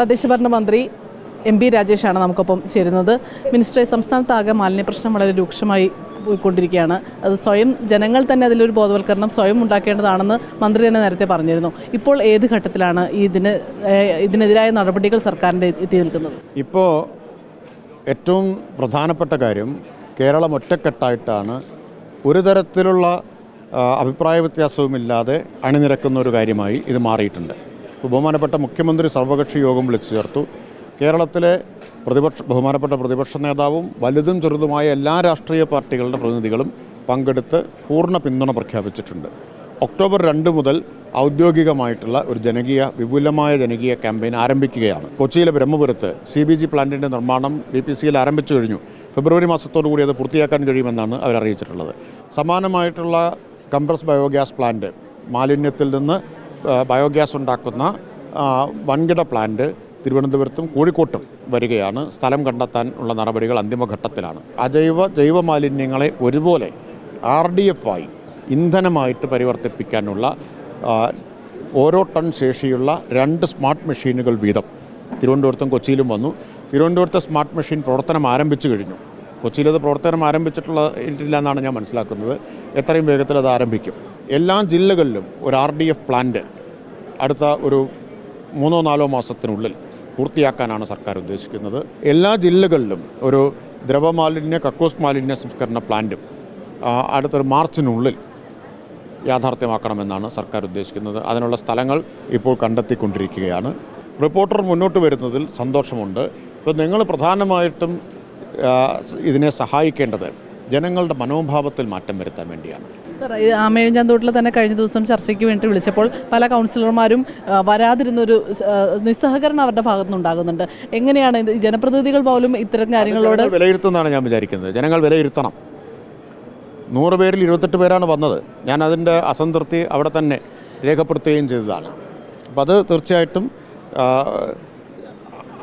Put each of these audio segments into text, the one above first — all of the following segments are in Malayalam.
തദ്ദേശഭരണ മന്ത്രി എം പി രാജേഷാണ് നമുക്കൊപ്പം ചേരുന്നത്. മിനിസ്റ്ററെ സംസ്ഥാനത്താകെ മാലിന്യ പ്രശ്നം വളരെ രൂക്ഷമായി പോയിക്കൊണ്ടിരിക്കുകയാണ്. അത് സ്വയം ജനങ്ങൾ തന്നെ അതിലൊരു ബോധവൽക്കരണം സ്വയം ഉണ്ടാക്കേണ്ടതാണെന്ന് മന്ത്രി തന്നെ നേരത്തെ പറഞ്ഞിരുന്നു. ഇപ്പോൾ ഏത് ഘട്ടത്തിലാണ് ഇതിന് ഇതിനെതിരായ നടപടികൾ സർക്കാരിന്റെ എത്തി നിൽക്കുന്നത്? ഇപ്പോൾ ഏറ്റവും പ്രധാനപ്പെട്ട കാര്യം കേരളം ഒറ്റക്കെട്ടായിട്ടാണ് ഒരു തരത്തിലുള്ള അഭിപ്രായ വ്യത്യാസവുമില്ലാതെ അണിനിരക്കുന്ന ഒരു കാര്യമായി ഇത് മാറിയിട്ടുണ്ട്. ബഹുമാനപ്പെട്ട മുഖ്യമന്ത്രി സർവകക്ഷി യോഗം വിളിച്ചു ചേർത്തു. കേരളത്തിലെ പ്രതിപക്ഷ ബഹുമാനപ്പെട്ട പ്രതിപക്ഷ നേതാവും വലുതും ചെറുതുമായ എല്ലാ രാഷ്ട്രീയ പാർട്ടികളുടെ പ്രതിനിധികളും പങ്കെടുത്ത് പൂർണ പിന്തുണ പ്രഖ്യാപിച്ചിട്ടുണ്ട്. ഒക്ടോബർ രണ്ട് മുതൽ ഔദ്യോഗികമായിട്ടുള്ള ഒരു ജനകീയ വിപുലമായ ജനകീയ ക്യാമ്പയിൻ ആരംഭിക്കുകയാണ്. കൊച്ചിയിലെ ബ്രഹ്മപുരത്ത് സി ബി ജി പ്ലാന്റിന്റെ നിർമ്മാണം ബി പി സിയിൽ ആരംഭിച്ചു കഴിഞ്ഞു. ഫെബ്രുവരി മാസത്തോടു കൂടി അത് പൂർത്തിയാക്കാൻ കഴിയുമെന്നാണ് അവർ അറിയിച്ചിട്ടുള്ളത് സമാനമായിട്ടുള്ള കംപ്രസ് ബയോഗ്യാസ് പ്ലാന്റ് മാലിന്യത്തിൽ നിന്ന് ബയോഗ്യാസ് ഉണ്ടാക്കുന്ന വൻകിട പ്ലാന്റ് തിരുവനന്തപുരത്തും കോഴിക്കോട്ടും വരികയാണ്. സ്ഥലം കണ്ടെത്താൻ ഉള്ള നടപടികൾ അന്തിമഘട്ടത്തിലാണ്. അജൈവ ജൈവ മാലിന്യങ്ങളെ ഒരുപോലെ ആർ ഡി എഫ് ആയി ഇന്ധനമായിട്ട് പരിവർത്തിപ്പിക്കാനുള്ള ഓരോ ടൺ ശേഷിയുള്ള രണ്ട് സ്മാർട്ട് മെഷീനുകൾ വീതം തിരുവനന്തപുരത്തും കൊച്ചിയിലും വന്നു. തിരുവനന്തപുരത്തെ സ്മാർട്ട് മെഷീൻ പ്രവർത്തനം ആരംഭിച്ചു കഴിഞ്ഞു. കൊച്ചിയിലത് പ്രവർത്തനം ആരംഭിച്ചിട്ടുള്ള ഇല്ല എന്നാണ് ഞാൻ മനസ്സിലാക്കുന്നത്. എത്രയും വേഗത്തിൽ അത് ആരംഭിക്കും. എല്ലാ ജില്ലകളിലും ഒരു ആർ ഡി എഫ് പ്ലാന്റ് അടുത്ത ഒരു മൂന്നോ നാലോ മാസത്തിനുള്ളിൽ പൂർത്തിയാക്കാനാണ് സർക്കാർ ഉദ്ദേശിക്കുന്നത്. എല്ലാ ജില്ലകളിലും ഒരു ദ്രവമാലിന്യ കക്കോസ് മാലിന്യ സംസ്കരണ പ്ലാന്റും അടുത്തൊരു മാർച്ചിനുള്ളിൽ യാഥാർത്ഥ്യമാക്കണമെന്നാണ് സർക്കാർ ഉദ്ദേശിക്കുന്നത്. അതിനുള്ള സ്ഥലങ്ങൾ ഇപ്പോൾ കണ്ടെത്തിക്കൊണ്ടിരിക്കുകയാണ്. റിപ്പോർട്ടർ മുന്നോട്ട് വരുന്നതിൽ സന്തോഷമുണ്ട്. ഇപ്പോൾ നിങ്ങൾ പ്രധാനമായിട്ടും ഇതിനെ സഹായിക്കേണ്ടത് ജനങ്ങളുടെ മനോഭാവത്തിൽ മാറ്റം വരുത്താൻ വേണ്ടിയാണ്. സർ ഈ ആമേഴഞ്ചാന്തോട്ടിൽ തന്നെ കഴിഞ്ഞ ദിവസം ചർച്ചയ്ക്ക് വേണ്ടി വിളിച്ചപ്പോൾ പല കൗൺസിലർമാരും വരാതിരുന്നൊരു നിസ്സഹകരണം അവരുടെ ഭാഗത്തുനിന്ന് ഉണ്ടാകുന്നുണ്ട് എങ്ങനെയാണ് ഇത്? ജനപ്രതിനിധികൾ പോലും ഇത്തരം കാര്യങ്ങളോട് വിലയിരുത്തുന്നതാണ് ഞാൻ വിചാരിക്കുന്നത്. ജനങ്ങൾ വിലയിരുത്തണം. നൂറ് പേരിൽ ഇരുപത്തെട്ട് പേരാണ് വന്നത്. ഞാൻ അതിന്റെ അസംതൃപ്തി അവിടെ തന്നെ രേഖപ്പെടുത്തുകയും ചെയ്തതാണ്. അപ്പം അത് തീർച്ചയായിട്ടും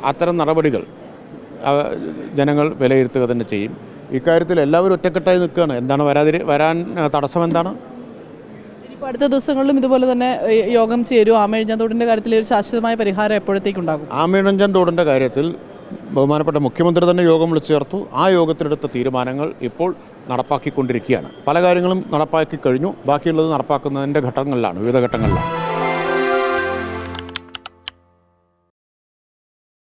അത്തരം നടപടികൾ ജനങ്ങൾ വിലയിരുത്തുക തന്നെ ചെയ്യും. ഇക്കാര്യത്തിൽ എല്ലാവരും ഒറ്റക്കെട്ടായി നിൽക്കുകയാണ്. എന്താണ് വരാതിരി വരാൻ തടസ്സം എന്താണ്? ഇപ്പോൾ അടുത്ത ദിവസങ്ങളിലും ഇതുപോലെ തന്നെ യോഗം ചേരും ആമേഴഞ്ചാൻ തോടിന്റെ കാര്യത്തിൽ ഒരു ശാശ്വതമായ പരിഹാരം എപ്പോഴത്തേക്കുണ്ടാകും തോടിന്റെ കാര്യത്തിൽ ബഹുമാനപ്പെട്ട മുഖ്യമന്ത്രി തന്നെ യോഗം വിളിച്ചു ചേർത്തു. ആ യോഗത്തിലെടുത്ത തീരുമാനങ്ങൾ ഇപ്പോൾ നടപ്പാക്കിക്കൊണ്ടിരിക്കുകയാണ്. പല കാര്യങ്ങളും നടപ്പാക്കി കഴിഞ്ഞു. ബാക്കിയുള്ളത് നടപ്പാക്കുന്നതിന്റെ ഘട്ടങ്ങളിലാണ് വിവിധ ഘട്ടങ്ങളിലാണ്.